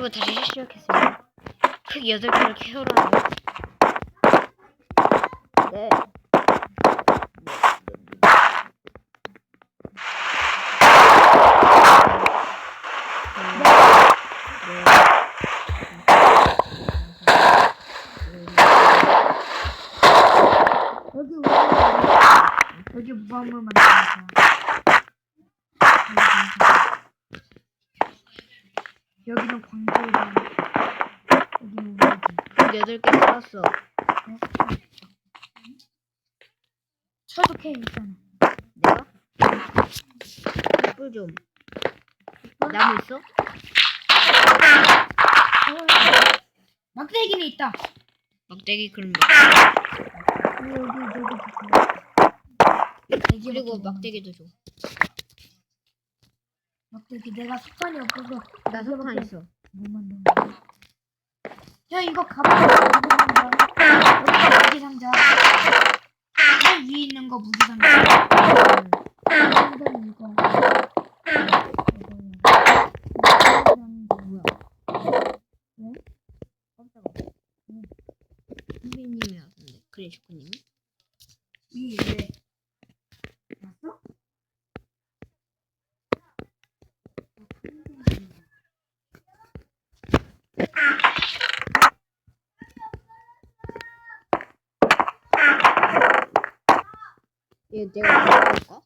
여러분 다시 시작했습니다. 흙 여덟 개를 키우라고. 네. 여기 우리 여기 무한물 만들었어. 여기는 광주이다. 여기는. 흙 여덟 개 쌓았어. 철도 캐 있잖아. 내가? 뿔 좀. 나무 있어? 막대기는 있다. 막대기 여기 여기 그리고 막대기도 줘. 막대기 내가 석관이 없어서 나 석판 있어. 못 만든 거야. 야 이거 가방 무기 상자. 맨 위에 있는 거 무기 상자. 상자는 이거. 선배님이. 그래. 위에 왜? 왔어? 얘 내가 가져올까?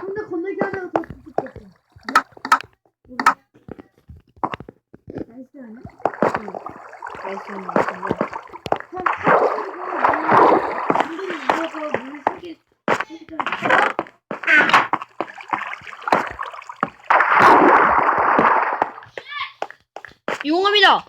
근데 건너기 하다가 더 죽겠어. 나이스 아니야? 말씀 같은데. 그럼 파란색으로 물을 물어서 물 세개 세개 용암이다!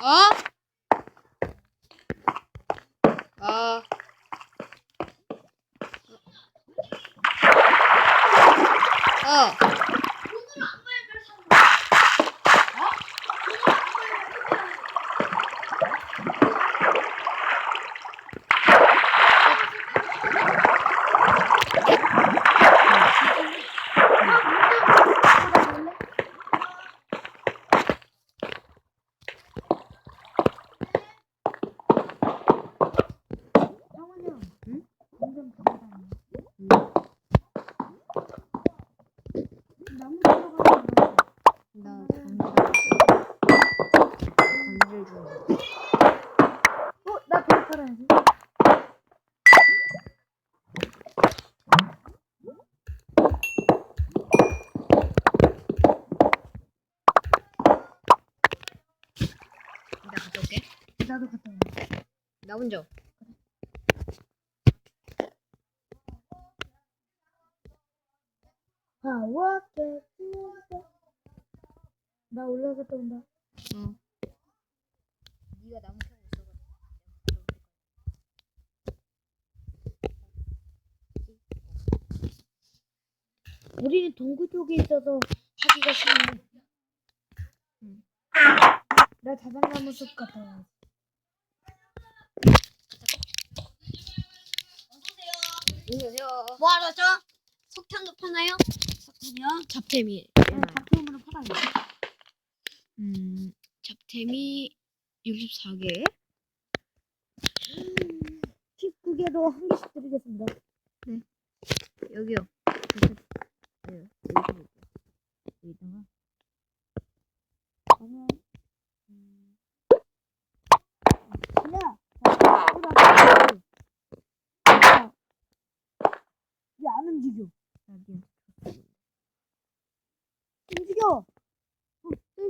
어? 어. 어. 상원형, 응? 점점 가보다니. 응. 나무 들어가는 거. 나 잠시만. 잠들 중. 어, 나 배를 팔아야지. 나 갔다 올게. 나도 갔다 와. 나 먼저. 깨끗해. 나 올라갔다 온다. 어. 네가 나무 캐고 있어. 우리는 동구 쪽에 있어서 하기가 쉽네. 응. 나 자작나무 숲 갔다 와. 안녕하세요. 뭐 하러죠? 석탄도 파나요? 석탄이요? 잡템이. 네, 작품으로 팔아요. 음, 잡템이 64개. 19개로 한 개씩 드리겠습니다. 여기요.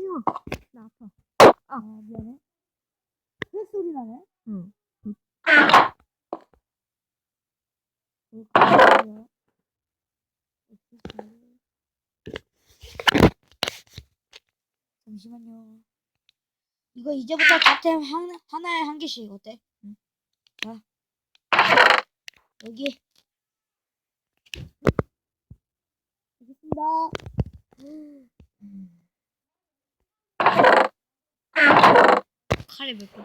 때리지 나 아파. 아, 아 미안해. 왜 소리 나네? 응. 잠시만요. 이거 이제부터 각템 하나에 한 개씩 어때? 응. 자 여기 알겠습니다. 음. 칼이 몇개지?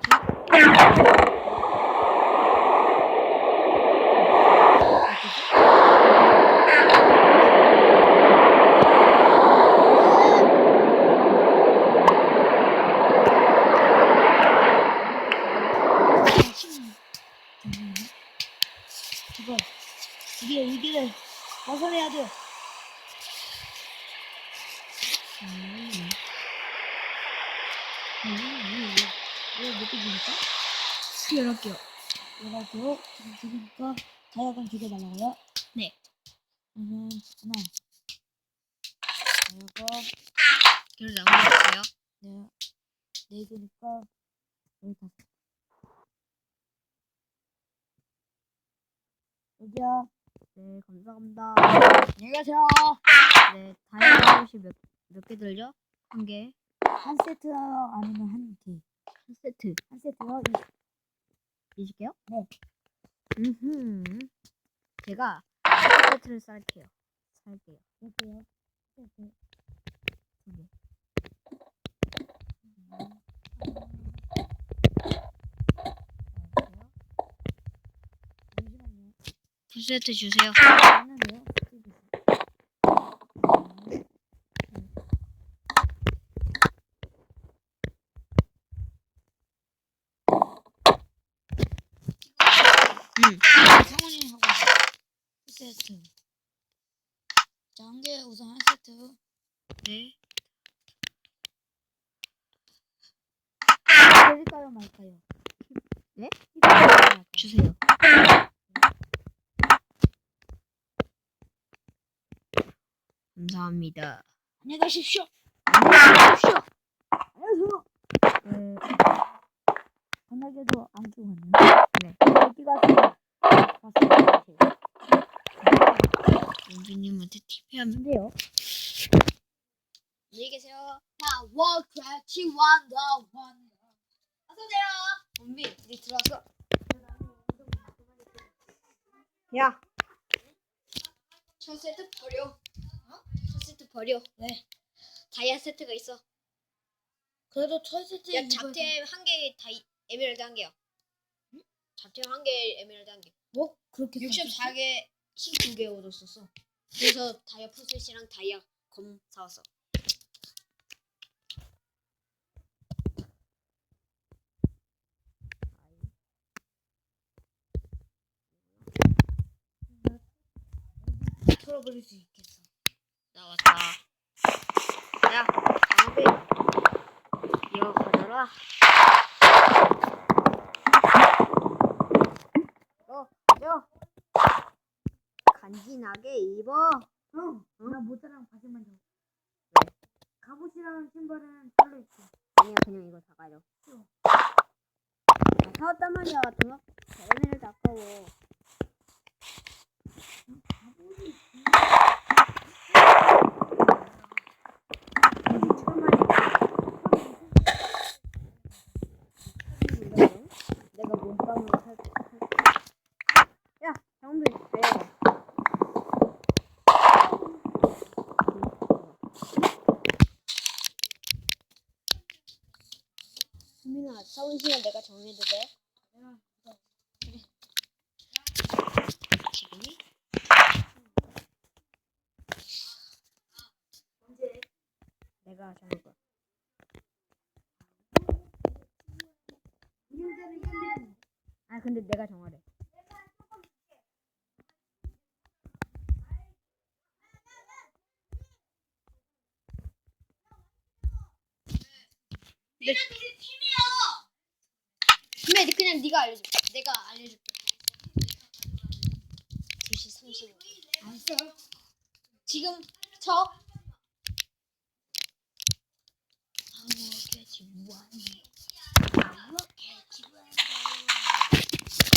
잠시만요. 이거 이게 위기를 벗어내야 돼요. 음. 왜몇 개입니까? 열 할게요. 이라고 지금 두개니까 자야간 두개 달라고요? 네. 저는 하나. 자야간 그래서 남았어요. 네. 네 개니까 여기 다섯. 여기야. 네, 감사합니다. 안녕히 가세요. 네, 다이아 옷이 몇, 몇개 들죠? 한 개. 한 세트 아니면 한 개. 한 세트. 한 세트요? 20 개요? 네. 음흠. 제가 한 세트를 쌀게요. 살게요. 몇개요? 세트. 두 개. 쌀게요. 잠시만요. 두 세트 주세요. 하는데요? 음. 성훈이 하고 있어. 세트. 자, 한 개 우선 한 세트. 네. 드릴까요, 말까요? 네? 주세요. 감사합니다. 안녕히 가십시오. 안녕히 가십시오. 안녕하세요. 네. 건너게도 안 갔네. 네. 여기 가서 봤어요. 연주님한테 TP하면 돼요. 안녕히 계세요. 나 워크래치 원더 원더. 어서오세요. 원비, 우리 들어왔어. 야, 첫 세트 버려. 어? 첫 세트 버려. 네. 다이아 세트가 있어. 그래도 첫 세트 야 잡템 한 개 다이 에메랄드 한 개요. 잡템 한 개 에메랄드 한 개. 뭐 그렇게 64개 씩두개 얻었었어. 그래서 다이아 풀셋이랑 다이아 검 사왔어. 풀어버릴 수 있겠어. 나왔다. 야, 장비. 이거 가져라. 어, 저. 간지나게 입어. 응. 나 모자랑 바지만 줘. 왜? 갑옷이랑 신발은 따로 있어. 아니야, 그냥 이거 다 가져. 아, 사왔단 말이야. 동학 에메랄드 아까워. 내가 몸빵으로 살, 살. 야, 장비 왜? 수민아, 사원 시간 내가 정해도 돼? 내가 정할 거야. 운영자는 힘든. 아, 근데 내가 정하래. 우리 팀이야. 근데 그냥 네가 알려줘. 내가 알려줄게. 2시 35분. 알았어. 지금 저 아무렇게 지원해. 아무렇게.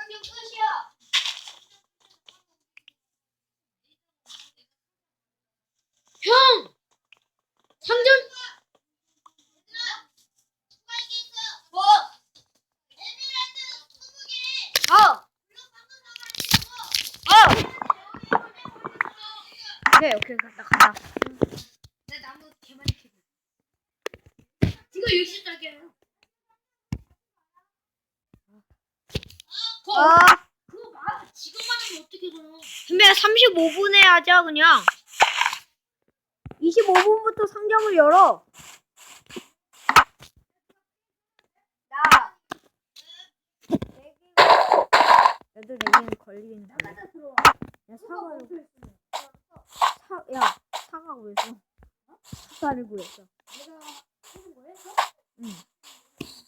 상점 끝이야. 형! 상점 뭐? 어! 어! 오케이 오케이 간다 간다. 내 나무 개 많이 캐고. 지금 60짜리야. 아. 그거 말 지금 말하면 어떻게 돼? 선배 35분에 하자 그냥. 25분부터 상점을 열어. 야, 애들 내기는 들어와. 야 사과를 사, 야 사과 구했어 사과를 구했어 내가 하는 거였어? 응.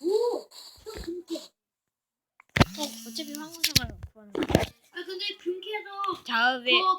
오, 또 금캐. 어, 어차피 황금사과를 구하는 거야 아 근데 금캐도 다음에 그거